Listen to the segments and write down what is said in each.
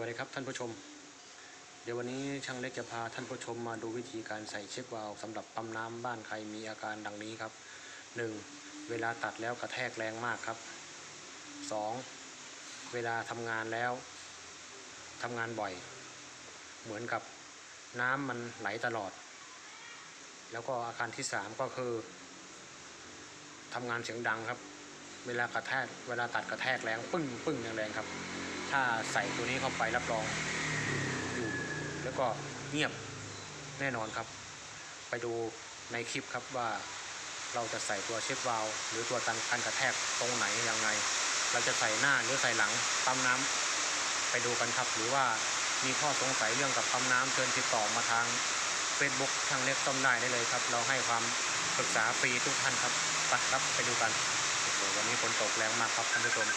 วัสดีครับท่านผู้ชม เดี๋ยววันนี้ช่างเล็กจะพาท่านผู้ชมมาดูวิธีการใส่เช็ควาล์วสำหรับปั๊มน้ำบ้านใครมีอาการดังนี้ครับ 1. เวลาตัดแล้วกระแทกแรงมากครับ 2. เวลาทำงานแล้วทำงานบ่อย เหมือนกับน้ำมันไหลตลอด แล้วก็อาการที่ 3 ก็คือทำงานเสียงดังครับ เวลากระแทกเวลาตัดกระแทกแรงปึ้งปึ้งแรงๆครับ ถ้าใส่ตัวนี้เข้าไปรับรองอยู่แล้วก็เงียบแน่นอนครับ ไปดูในคลิปครับว่าเราจะใส่ตัวเชฟวาลวหรือตัวตันกันกระแทกตรงไหนยังไง เราจะใส่หน้าหรือใส่หลังปั๊มน้ำไปดูกันครับหรือว่ามีข้อสงสัยเรื่องกับปั๊มน้ำเชิญติดต่อมาทาง Facebook ทางเล็กต้มได้ได้เลยครับ เราให้ความปรึกษาฟรีทุกท่านครับไปครับไปดูกันโอ้โหวันนี้ฝนตกแรงมากครับท่านผู้ชม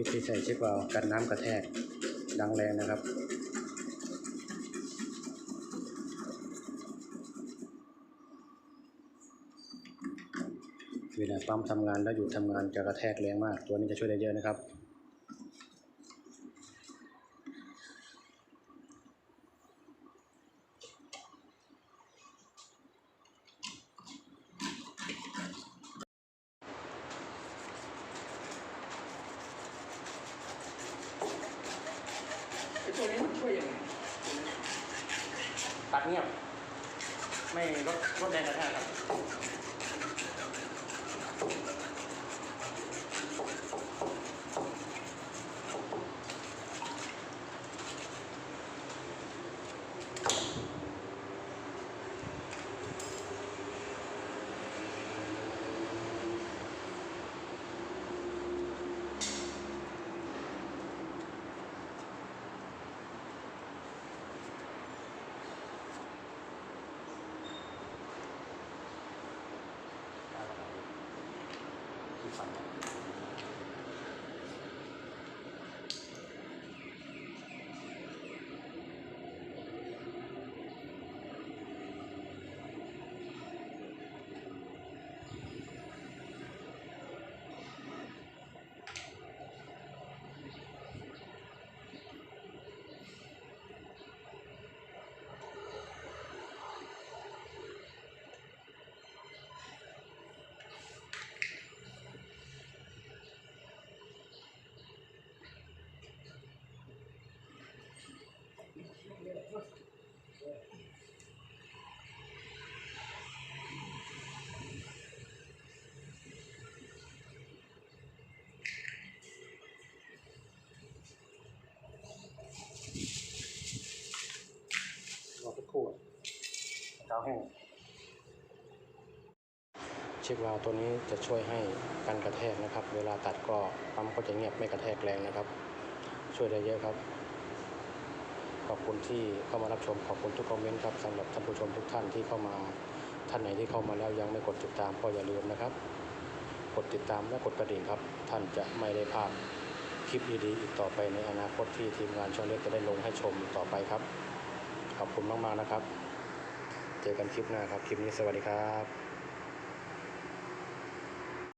วิธีใส่เช็ควาล์วกันน้ำกระแทกดังแรงนะครับ เวลาปั๊มทำงานแล้วหยุดทำงานจะกระแทกแรงมาก ตัวนี้จะช่วยได้เยอะนะครับ ตัวนี้มันช่วยยังไงตัดเงียบ ไม่ลดลดแรงกระแทกครับ รอสักครู่เท้าแห้งเช็ควาล์วตัวนี้จะช่วยให้กันกระแทกนะครับ เวลาตัดก็ปั๊มก็จะเงียบไม่กระแทกแรงนะครับ ช่วยได้เยอะครับ ขอบคุณที่เข้ามารับชมขอบคุณทุกคอมเมนต์ครับสำหรับท่านผู้ชมทุกท่านที่เข้ามาท่านไหนที่เข้ามาแล้วยังไม่กดติดตามก็อย่าลืมนะครับ กดติดตามและกดกระดิ่งครับ ท่านจะไม่ได้พลาดคลิปดีๆอีกต่อไปในอนาคตที่ทีมงานช่องเล็กจะได้ลงให้ชมต่อไปครับ ขอบคุณมากๆนะครับ เจอกันคลิปหน้าครับ คลิปนี้สวัสดีครับ